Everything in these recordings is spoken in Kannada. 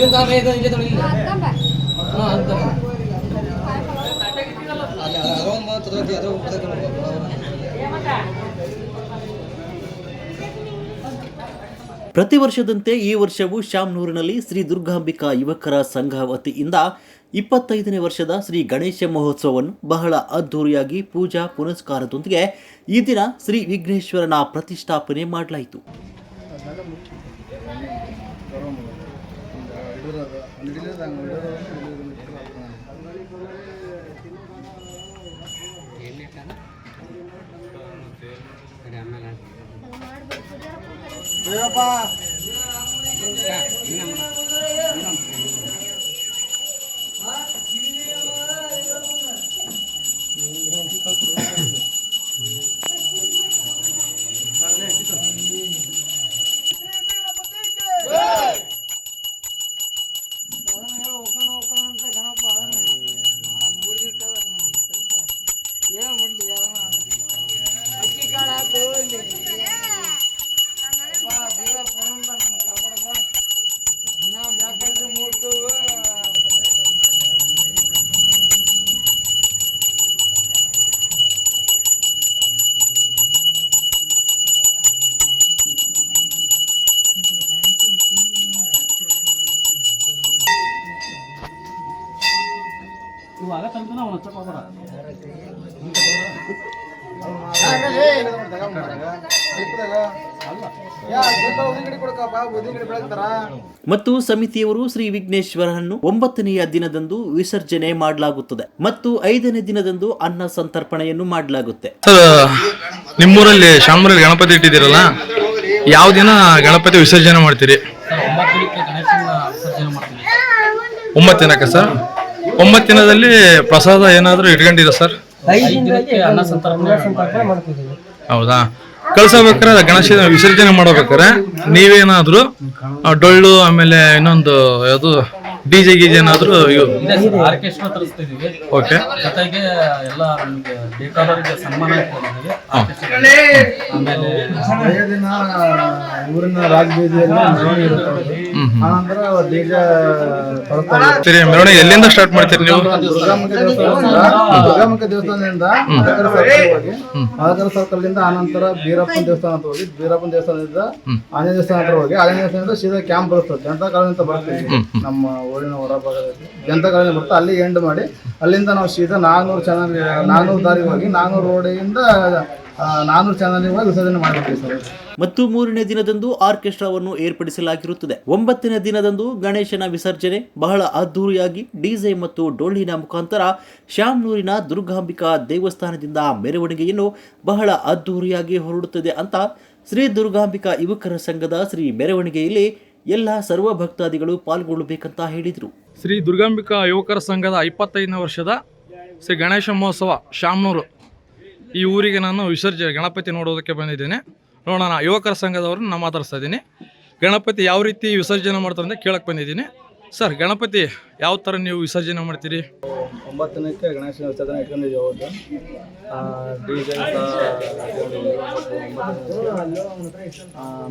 ಇದು ತೊಳಿ ಇಲ್ಲ ಹಾಂ ಅಂತ ಪ್ರತಿ ವರ್ಷದಂತೆ ಈ ವರ್ಷವೂ ಶ್ಯಾಮ್ನೂರಿನಲ್ಲಿ ಶ್ರೀ ದುರ್ಗಾಂಬಿಕಾ ಯುವಕರ ಸಂಘ ವತಿಯಿಂದ ಇಪ್ಪತ್ತೈದನೇ ವರ್ಷದ ಶ್ರೀ ಗಣೇಶ ಮಹೋತ್ಸವವನ್ನು ಬಹಳ ಅದ್ಧೂರಿಯಾಗಿ ಪೂಜಾ ಪುನಸ್ಕಾರದೊಂದಿಗೆ ಈ ದಿನ ಶ್ರೀ ವಿಘ್ನೇಶ್ವರನ ಪ್ರತಿಷ್ಠಾಪನೆ ಮಾಡಲಾಯಿತು. ಹಿಡಿರೋದು ಅವ್ನು ಹಿಡಿಯೋದು ಹಂಗೆ ಹಿಡಿಯೋದು ಹಿಡಿಯೋದು ಜಯಪ್ಪ ಮತ್ತು ಸಮಿತಿಯವರು ಶ್ರೀ ವಿಘ್ನೇಶ್ವರನನ್ನು ಒಂಬತ್ತನೆಯ ದಿನದಂದು ವಿಸರ್ಜನೆ ಮಾಡಲಾಗುತ್ತದೆ ಮತ್ತು ಐದನೇ ದಿನದಂದು ಅನ್ನ ಸಂತರ್ಪಣೆಯನ್ನು ಮಾಡಲಾಗುತ್ತೆ. ಸರ್ ನಿಮ್ಮೂರಲ್ಲಿ ಶಾಮೂರಲ್ಲಿ ಗಣಪತಿ ಇಟ್ಟಿದ್ದೀರಲ್ಲ? ಯಾವ ದಿನ ಗಣಪತಿ ವಿಸರ್ಜನೆ ಮಾಡ್ತೀರಿ? ಒಂಬತ್ತು ದಿನಕ್ಕೆ ಸರ್? ಒಂಬತ್ತು ದಿನದಲ್ಲಿ ಪ್ರಸಾದ ಏನಾದರೂ ಇಟ್ಕೊಂಡಿರ ಸರ್? ಹೌದಾ? ಕಳ್ಸಬೇಕಾರೆ ಗಣೇಶ ವಿಸರ್ಜನೆ ಮಾಡಬೇಕಾದ್ರೆ ನೀವೇನಾದರೂ ಆ, ಡೊಳ್ಳು ಆಮೇಲೆ ಇನ್ನೊಂದು ಯಾವುದು ಡಿ ಜೆ ಗೀಜೆ ಏನಾದ್ರು ಆರ್ಕೆಸ್ಟ್ರಾ ತರಿಸ್ತಿದೀವಿ ಓಕೆ. ಜೊತೆಗೆ ಎಲ್ಲ ನಮ್ಗೆ ಬೇಕಾದವರಿಗೆ ಸನ್ಮಾನ ಆಮೇಲೆ ಹಳೆಯ ದಿನ ಊರಿನ ರಾಜಬೀದಿಯಲ್ಲಿ ಮೆರವಣಿಗೆ ಇರುತ್ತೆ ಆನಂತರ ಡಿಜ ಸರಿ ಮೆರವಣಿಗೆ ಎಲ್ಲಿಂದ ಸ್ಟಾರ್ಟ್ ಮಾಡ್ತೀರಿ ನೀವು? ದುರ್ಗಾಮುಖ ದೇವಸ್ಥಾನದಿಂದ ದುರ್ಗಾಂಬಿಕೆ ದೇವಸ್ಥಾನದಿಂದ ಮದಕರ ಸರ್ಕಲ್ ಹೋಗಿ. ಮದಕರ ಸರ್ಕಲ್ ಇಂದ ಆನಂತರ ಬೀರಪ್ಪನ ದೇವಸ್ಥಾನ ಅಂತ ಹೋಗಿ. ಬೀರಪ್ಪನ ದೇವಸ್ಥಾನದಿಂದ ಆಂಜನೇಯ ದೇವಸ್ಥಾನ ಹತ್ರ ಹೋಗಿ. ಆಂಜನೇಯ ದೇವಸ್ಥಾನದಿಂದ ಸೀದಾ ಕ್ಯಾಂಪ್ ಬರುತ್ತೆ ಜನತಾ ಕಾಲದಿಂದ ಅಂತ ಬರ್ತೀವಿ ನಮ್ಮ ಊರಿನ ಹೊರಭಾಗದಲ್ಲಿ ಜನತಾ ಬರ್ತಾ ಅಲ್ಲಿ ಎಂಡ್ ಮಾಡಿ, ಅಲ್ಲಿಂದ ನಾವು ಸೀದಾ ನಾನ್ನೂರು ಚಾನಲ್ ನಾನ್ನೂರು ದಾರಿಗೆ ಹೋಗಿ ನಾನ್ನೂರು ರೋಡಿಂದ ನಾನ್ನೂರು ಚಾನಲ್ಗೆ ಹೋಗಿ ವಿಸರ್ಜನೆ ಮಾಡ್ತೀವಿ ಸರ್. ಮತ್ತು ಮೂರನೇ ದಿನದಂದು ಆರ್ಕೆಸ್ಟ್ರಾವನ್ನು ಏರ್ಪಡಿಸಲಾಗಿರುತ್ತದೆ. ಒಂಬತ್ತನೇ ದಿನದಂದು ಗಣೇಶನ ವಿಸರ್ಜನೆ, ಬಹಳ ಅದ್ದೂರಿಯಾಗಿ ಡಿಜೆ ಮತ್ತು ಡೊಳ್ಳಿನ ಮುಖಾಂತರ ಶ್ಯಾಮ್ನೂರಿನ ದುರ್ಗಾಂಬಿಕಾ ದೇವಸ್ಥಾನದಿಂದ ಮೆರವಣಿಗೆಯನ್ನು ಬಹಳ ಅದ್ದೂರಿಯಾಗಿ ಹೊರಡುತ್ತದೆ ಅಂತ ಶ್ರೀ ದುರ್ಗಾಂಬಿಕಾ ಯುವಕರ ಸಂಘದ ಶ್ರೀ ಮೆರವಣಿಗೆಯಲ್ಲಿ ಎಲ್ಲ ಸರ್ವ ಭಕ್ತಾದಿಗಳು ಪಾಲ್ಗೊಳ್ಳಬೇಕಂತ ಹೇಳಿದರು. ಶ್ರೀ ದುರ್ಗಾಂಬಿಕಾ ಯುವಕರ ಸಂಘದ ಇಪ್ಪತ್ತೈದನೇ ವರ್ಷದ ಶ್ರೀ ಗಣೇಶ ಮಹೋತ್ಸವ, ಶಾಮನೂರು. ಈ ಊರಿಗೆ ನಾನು ವಿಸರ್ಜನೆ, ಗಣಪತಿ ನೋಡೋದಕ್ಕೆ ಬಂದಿದ್ದೇನೆ. ನೋಡೋಣ, ಯುವಕರ ಸಂಘದವ್ರನ್ನ ನಾನು ಮಾತಾಡ್ಸ್ತಾ ಇದ್ದೀನಿ. ಗಣಪತಿ ಯಾವ ರೀತಿ ವಿಸರ್ಜನೆ ಮಾಡ್ತಾರೆ ಅಂತ ಕೇಳಕ್ಕೆ ಬಂದಿದ್ದೀನಿ. ಸರ್, ಗಣಪತಿ ಯಾವ ಥರ ನೀವು ವಿಸರ್ಜನೆ ಮಾಡ್ತೀರಿ? ಒಂಬತ್ತು ದಿನಕ್ಕೆ ಗಣೇಶನ ವಿಸರ್ಜನೆ ಇಟ್ಕೊಂಡಿದ್ದೀವಿ ಅವತ್ತು.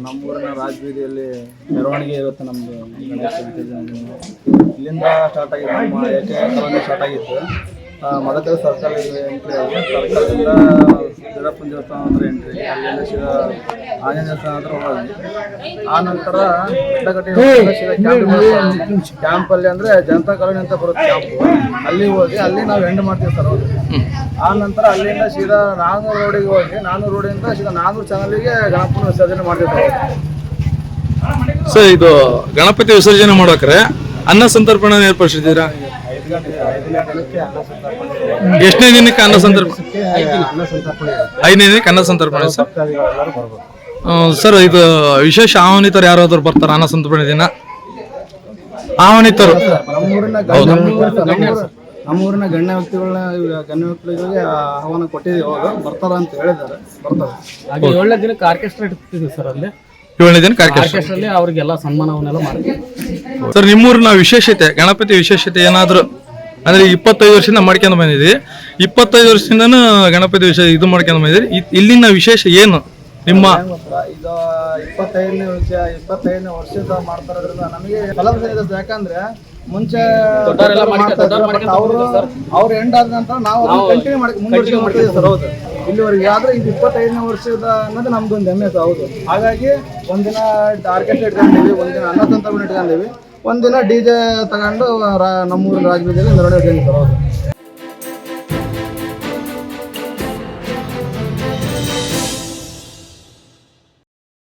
ನಮ್ಮೂರಿನ ರಾಜಬೀದಿಯಲ್ಲಿ ಮೆರವಣಿಗೆ ಇರುತ್ತೆ ನಮ್ಮದು ಗಣೇಶ ವಿಸರ್ಜನೆ. ಇಲ್ಲಿಂದ ಸ್ಟಾರ್ಟ್ ಆಗಿತ್ತು ನಮ್ಮ ಸ್ಟಾರ್ಟ್ ಆಗಿತ್ತು. ಮದಕರಿ ಸರ್ಕಲ್ ಎಂಟ್ರಿ ಆಗಿ ಸರ್ಕಲಿಂದ ಬೀರಪ್ಪನ ದೇವಸ್ಥಾನ ಅಂದ್ರೆ ಎಂಟ್ರಿ ಅಲ್ಲಿಂದ ಶಿವ ಆಂಜನೇಯ ದೇವಸ್ಥಾನ ಅಂದ್ರೆ ಹೋಗಿ ಆ ನಂತರ ಕ್ಯಾಂಪ್ ಕ್ಯಾಂಪಲ್ಲಿ ಅಂದರೆ ಜನತಾ ಕಾಲೋನಿ ಅಂತ ಬರುತ್ತೆ ಕ್ಯಾಂಪು ಅಲ್ಲಿ ಹೋಗಿ ಅಲ್ಲಿ ನಾವು ಎಂಡ್ ಮಾಡ್ತೀವಿ ಸರ್ ಹೋಗಿ ಆ ನಂತರ ಅಲ್ಲಿಂದ ಸೀದಾ ನಾನೂರು ರೋಡಿಗೆ ಹೋಗಿ ನಾನೂರು ರೋಡಿಂದ ಸೀದಾ ನಾನೂರು ಚಾನಲ್ಗೆ ಗಣಪನ ವಿಸರ್ಜನೆ ಮಾಡ್ತೀವಿ ಸರ್ ಇದು ಗಣಪತಿ ವಿಸರ್ಜನೆ ಮಾಡೋಕ್ರೆ ಅನ್ನ ಸಂತರ್ಪಣೆ ಏರ್ಪಡಿಸಿದ್ದೀರಾ? ಎಷ್ಟನೇ ದಿನಕ್ಕೆ ಅನ್ನ ಸಂತರ್ಪಣೆ. ಐದನೇ ದಿನಕ್ಕೆ ಅನ್ನ ಸಂತರ್ಪಣೆ ಸರ್? ಸರ್ ಇದು ವಿಶೇಷ ಆಹ್ವಾನಿತರು ಯಾರಾದ್ರೂ ಬರ್ತಾರ ಅನ್ನ ಸಂತರ್ಪಣೆ ದಿನ? ಆಹ್ವಾನಿತರು? ನಮ್ಮೂರಿನ ಗಣ್ಯ ನಮ್ಮೂರ- ನಮ್ಮೂರಿನ ಗಣ್ಯ ವ್ಯಕ್ತಿಗಳನ್ನ ಗಣ್ಯ ವ್ಯಕ್ತಿಗಳಿಗೆ ಆಹ್ವಾನ ಕೊಟ್ಟಿದ್ದೀವಿ ಅವಾಗ ಬರ್ತಾರ ಅಂತ ಹೇಳಿದ್ದಾರೆ. ಬರ್ತಾರೆ ಹಾಗೆ ಏಳನೇ ದಿನಕ್ಕೆ ಆರ್ಕೆಸ್ಟ್ರಾ ಇಡ್ತಿದ್ವಿ ಸರ್ ಅಲ್ಲಿ. ಏಳನೇ ದಿನಕ್ಕೆ ಆರ್ಕೆಸ್ಟ್ರಾ ಆರ್ಕೆಸ್ಟ್ರಲ್ಲಿ ಅವ್ರಿಗೆಲ್ಲ ಸನ್ಮಾನವನ್ನೆಲ್ಲ ಮಾಡ್ತೀವಿ. ಸರ್ ನಿಮ್ಮೂರಿನ ವಿಶೇಷತೆ ಗಣಪತಿ ವಿಶೇಷತೆ ಏನಾದ್ರು? ಅಂದ್ರೆ ಇಪ್ಪತ್ತೈದು ವರ್ಷದಿಂದ ಮಾಡ್ಕೊಂಡು ಬಂದಿದ್ದೀವಿ ಇಪ್ಪತ್ತೈದು ವರ್ಷದಿಂದ ಗಣಪತಿ ವಿಶೇಷ ಇದು ಮಾಡ್ಕೊಂಡು ಬಂದಿದ್ದೀರಿ. ಇ- ಇಲ್ಲಿನ ವಿಶೇಷ ಏನು? ನಿಮ್ಮ ಇದು ಇಪ್ಪತ್ತೈದನೇ ವರ್ಷ ಇಪ್ಪತ್ತೈದನೇ ವರ್ಷದ ನಮಗೆ ಇದೆ ಯಾಕಂದ್ರೆ ಮುಂಚೆ ದೊಡ್ಡವರೆಲ್ಲ ದೊಡ್ಡವ್ರು ಅವರು ಅವ್ರು ಎಂಡ್ ಆದ ನಂತರ ನಾವು ಕಂಟಿನ್ಯೂ ಮಾಡಿ ಮುಂದುವರಿಸಿ ಮಾಡ್ತೀವಿ ಸರ್ ಹೌದು. ಇಲ್ಲಿವರೆಗೆ ಆದ್ರೆ ಇದು ಇಪ್ಪತ್ತೈದನೇ ವರ್ಷದ ಅನ್ನೋದು ನಮ್ದು ಒಂದು ಹೆಮ್ಮೆ ಹೌದು. ಹಾಗಾಗಿ ಒಂದಿನ ಆರ್ಕೆಸ್ಟ್ರಾ ಇಟ್ಕೊಂಡಿವಿ ಒಂದಿನ ಅನ್ನ ಸಂತರ್ಪಣೆ ಇಟ್ಕೊಂಡಿವಿ ಒಂದಿನ ಡಿ ಜೆ ತಗೊಂಡು ರಾ- ನಮ್ಮೂರಿನ ರಾಜಬೀದಿಯಲ್ಲಿ ಮೆರವಣಿಗೆ ಸರ್, ಹೌದು.